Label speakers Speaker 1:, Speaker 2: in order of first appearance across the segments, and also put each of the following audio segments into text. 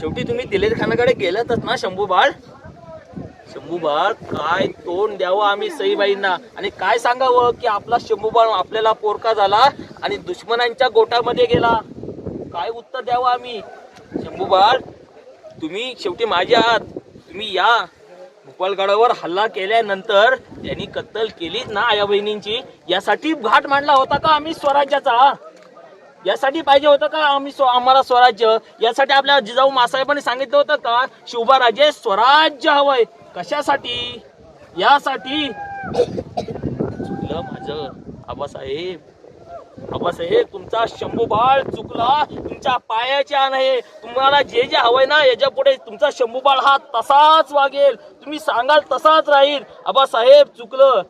Speaker 1: शेवटी तुम्ही दिलेर खानाकडे गेलातच ना शंभू बाळ? शंभू बाळ काय तोंड द्यावं आम्ही सईबाईंना? आणि काय सांगावं की आपला शंभू बाळ आपल्याला पोरका झाला आणि दुश्मनांच्या गोटामध्ये गेला? काय उत्तर द्यावं आम्ही? शंभू बाळ तुम्ही शेवटी माझे आहात. तुम्ही या. भोपाळगडावर हल्ला केल्यानंतर त्यांनी कत्तल केलीच ना आया बहिणींची? यासाठी घाट मांडला होता का आम्ही स्वराज्याचा? यासाठी पाहिजे होतं का? आम्ही स्व- आम्हाला स्वराज्य. यासाठी आपल्या जिजाऊ मासाहेबांनी सांगितलं होतं का? शिवबाराजे स्वराज्य हवंय. कशासाठी? यासाठी. चुकलं माझं. आबासाहेब. आबासाहेब तुमचा शंभू बाळ चुकला. तुमच्या पायाच्या नाही तुम्हाला जे जे हवंय ना याच्यापुढे तुमचा शंभू बाळ हा तसाच वागेल. तुम्ही सांगाल तसाच राहील. आबासाहेब चुकलं.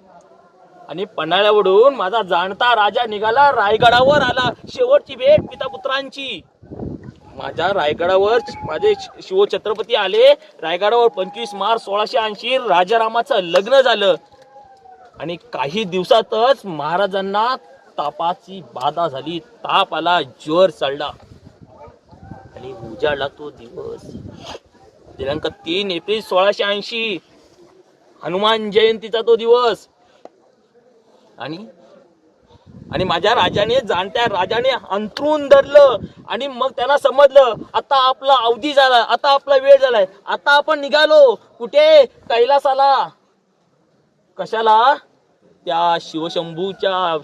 Speaker 1: आणि पन्हाळ्यावरून माझा जाणता राजा निघाला रायगडावर आला. शेवटची भेट पिता पुत्रांची माझ्या रायगडावर माझे शिवछत्रपती आले. रायगडावर पंचवीस मार्च सोळाशे ऐंशी राजारामाचं लग्न झालं. आणि काही दिवसातच महाराजांना तापाची बाधा झाली. ताप आला ज्वर चढला आणि उजाडला तो दिवस. दिनांक तीन एप्रिल सोळाशे ऐंशी. हनुमान जयंतीचा तो दिवस. आणि आणि माझ्या राजाने जाणत्या राजाने अंतरून धरलं आणि मग त्यांना समजलं आता आपला अवधी झाला आता आपला वेळ झालाय आता आपण निघालो. कुठे? कैलासाला. कशाला? त्या शिवशंभूच्या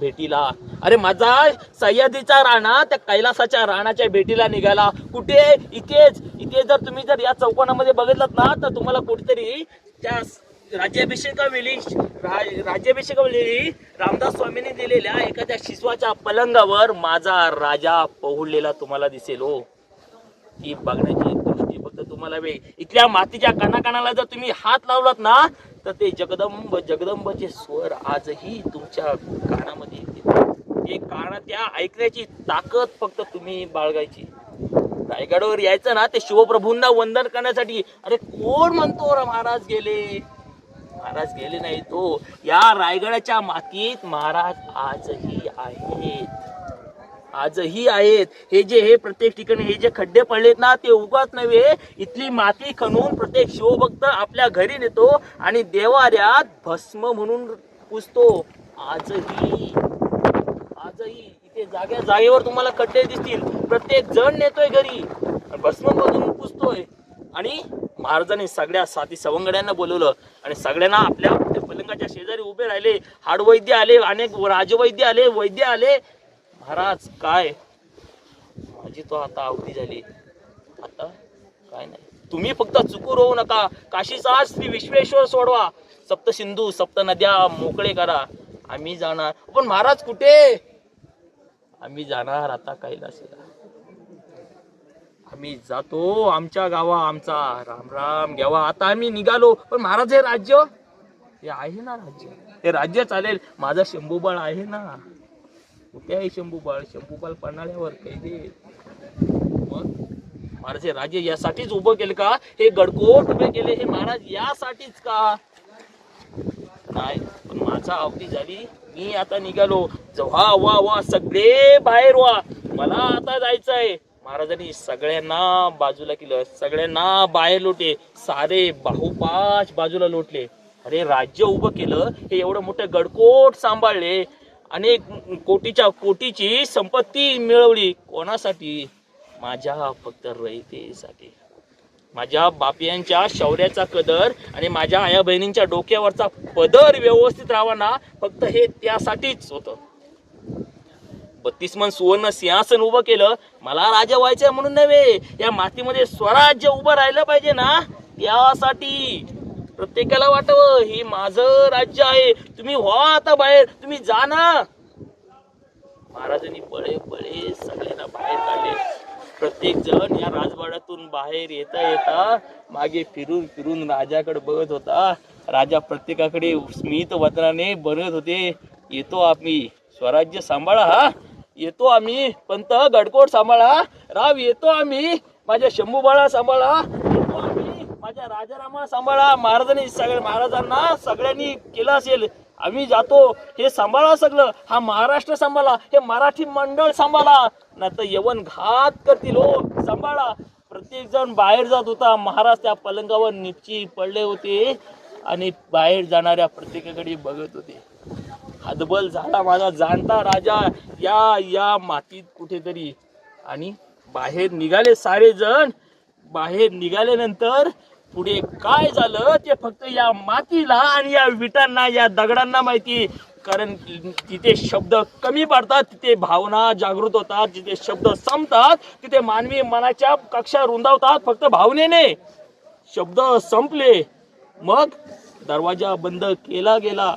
Speaker 1: भेटीला. अरे माझा सह्याद्रीचा राणा त्या कैलासाच्या राणाच्या भेटीला निघाला. कुठे? इथेच. इथे जर तुम्ही जर या चौकोनामध्ये बघितलं ना तर तुम्हाला कुठेतरी त्या राज्याभिषेकावेळी राज्याभिषेकावेळी रामदास स्वामींनी दिलेल्या एखाद्या शिशवाच्या पलंगावर माझा राजा पहुडलेला तुम्हाला दिसेल हो. ती बघण्याची दृष्टी फक्त तुम्हाला वेळ. इथल्या मातीच्या कणाकणाला जर तुम्ही हात लावलात ना तर ते जगदंब जगदंबचे स्वर आजही तुमच्या कानामध्ये येते ते काना त्या ऐकण्याची ताकद फक्त तुम्ही बाळगायची. रायगडावर यायचं ना ते शिवप्रभूंना वंदन करण्यासाठी. अरे कोण म्हणतो महाराज गेले? महाराज गेले नाही तो हो. या रायगडाच्या मातीत महाराज आजही आहेत. आजही आहेत. हे जे हे प्रत्येक ठिकाणी हे जे खड्डे पडलेत ना ते उगाच नव्हे. इथली माती खणून प्रत्येक शिवभक्त आपल्या घरी नेतो आणि देवाऱ्यात भस्म म्हणून पुजतो. आजही आजही. इथे जाग्या जागेवर तुम्हाला खड्डे दिसतील. प्रत्येक जण नेतोय घरी. भस्म म्हणून पुजतोय. आणि महाराजांनी सगळ्या साथी सवंगड्यांना बोलवलं आणि सगळ्यांना आपल्या पलंगाच्या शेजारी उभे राहिले. हाडवैद्य आले अनेक राजवैद्य आले वैद्य आले. महाराज काय? माझी तो आता अवधी झाली. आता काय नाही. तुम्ही फक्त चुकू राहू नका. काशीचा श्री विश्वेश्वर सोडवा. सप्त सिंधू सप्त नद्या मोकळे करा. आम्ही जाणार. पण महाराज कुठे? आम्ही जाणार आता कैलासला. आम्ही जातो आमच्या गावा आमचा. राम राम घ्यावा आता आम्ही निघालो पण महाराज हे राज्य? हे आहे ना राज्य. हे राज्य चालेल. माझा शंभूबाळ आहे ना. कुठे आहे शंभूबाळ? शंभूबाळ पन्हाळ्यावर कैदे मग महाराज हे राज्य यासाठीच उभं केलं का? हे गडकोट उभे केले हे महाराज यासाठीच का? नाही पण माझा अवधी झाली. मी आता निघालो. ज- वा वा वा सगळे बाहेर वा मला आता जायचं आहे महाराजांनी सगळ्यांना बाजूला केलं सगळ्यांना बाहेर लोटे सारे बाहुपाच बाजूला लोटले. अरे राज्य उभं केलं हे एवढं मोठं गडकोट सांभाळले. अनेक कोटीच्या कोटीची संपत्ती मिळवली. कोणासाठी? माझ्या फक्त रयतेसाठी. माझ्या बापियांच्या शौर्याचा कदर आणि माझ्या आया बहिणींच्या डोक्यावरचा पदर व्यवस्थित राहावा ना फक्त हे त्यासाठीच होतं. बत्तीस मन सुवर्ण सिंहासन उभं केलं. मला राजा व्हायचंय म्हणून नव्हे या मातीमध्ये स्वराज्य उभं राहिलं पाहिजे ना? त्यासाठी प्रत्येकाला वाटावं हे माझं राज्य आहे. तुम्ही व्हा आता बाहेर तुम्ही जा ना. महाराजांनी बळे बळे सगळ्यांना बाहेर काढले. प्रत्येक जण या राजवाड्यातून बाहेर येता येता मागे फिरून फिरून राजाकडे बघत होता. राजा प्रत्येकाकडे स्मित वदनाने बनत होते. येतो आम्ही. स्वराज्य सांभाळा हा. येतो आम्ही. पंत गडकोट सांभाळा. राव येतो आम्ही. माझ्या शंभूबाळा सांभाळा. येतो आम्ही. माझ्या राजारामा सांभाळा. महाराजांनी सगळ्या महाराजांना सगळ्यांनी केलं असेल. आम्ही जातो. हे सांभाळा सगळं. हा महाराष्ट्र सांभाळा. हे मराठी मंडळ सांभाळा. नाही तर यवन घात करतील हो. सांभाळा. प्रत्येक जण बाहेर जात होता. महाराज त्या पलंगावर निपची पडले होते आणि बाहेर जाणाऱ्या प्रत्येकाकडे बघत होते. हदबल झाला माझा जाणता राजा. या या मातीत कुठेतरी. आणि बाहेर निघाले सारे जण बाहेर निघाल्यानंतर पुढे काय झालं? ते फक्त या मातीला आणि या विटांना या दगडांना माहिती. कारण तिथे शब्द कमी पडतात तिथे भावना जागृत होतात जिथे शब्द संपतात तिथे मानवी मनाच्या कक्षा रुंदावतात फक्त भावनेने. शब्द संपले. मग दरवाजा बंद केला गेला.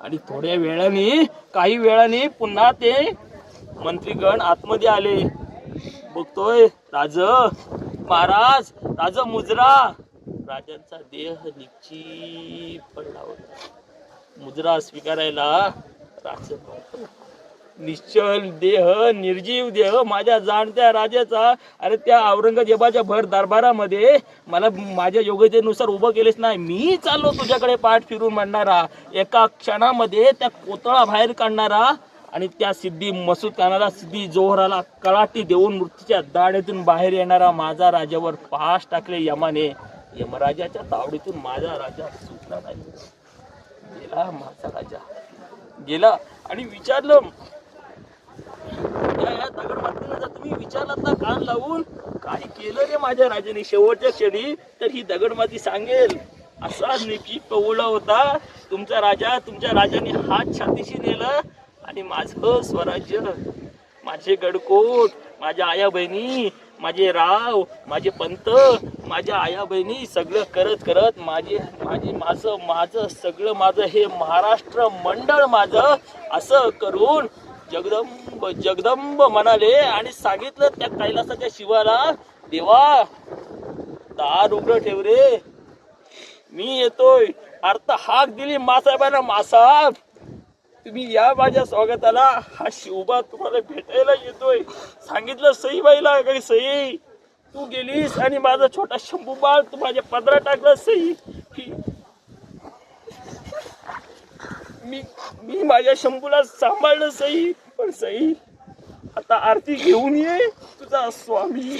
Speaker 1: आणि थोड्या वेळाने काही वेळाने पुन्हा ते मंत्रीगण आतमध्ये आले. बघतोय राज महाराज राज मुजरा. राजांचा देह निक्षी पडला होता. मुजरा स्वीकारायला राज निश्चल देह निर्जीव देह माझ्या जाणत्या राजाचा. अरे त्या औरंगजेबाच्या भर दरबारामध्ये मला माझ्या योग्यतेनुसार उभं केलेच नाही. मी चाललो तुझ्याकडे पाठ फिरून म्हणणारा. एका क्षणामध्ये त्या कोतळा बाहेर काढणारा आणि त्या सिद्धी मसूद खानाला सिद्धी जोहराला कळाटी देऊन मृत्यूच्या दाढेतून बाहेर येणारा माझा राजावर पास टाकले यमाने. यमराजाच्या तावडीतून माझा राजा सुटला नाही. गेला माझा राजा. गेला आणि विचारलं या जर तुम्ही विचारलात ना कान लावून काय केलं रे माझ्या राजाने शेवटच्या क्षणी तर ही दगडमाती सांगेल. असा निकी कवळा होता. तुमचा राजा तुमच्या राजाने हात छातीशी नेलं आणि माझं स्वराज्य माझे गडकोट माझ्या आया बहिणी माझे राव माझे पंत माझ्या आया बहिणी सगळं करत करत माझे माझे माझं माझं सगळं माझं हे महाराष्ट्र मंडळ माझं असं करून जगदंब जगदंब म्हणाले. आणि सांगितलं त्या कैलासाच्या शिवाला देवा दार उघडं ठेव रे. मी येतोय. अर्थ हाक दिली मासाहेबांना मासाहेब तुम्ही या माझ्या स्वागताला. हा शिवबा तुम्हाला भेटायला येतोय. सांगितलं सई बाईला काही सई तू गेलीस आणि माझा छोटा शंभू बाळ तू माझ्या पदरा टाकला सई. मी मी माझ्या शंभूला सांभाळलं सई पण सई आता आरती घेऊन ये तुझा स्वामी.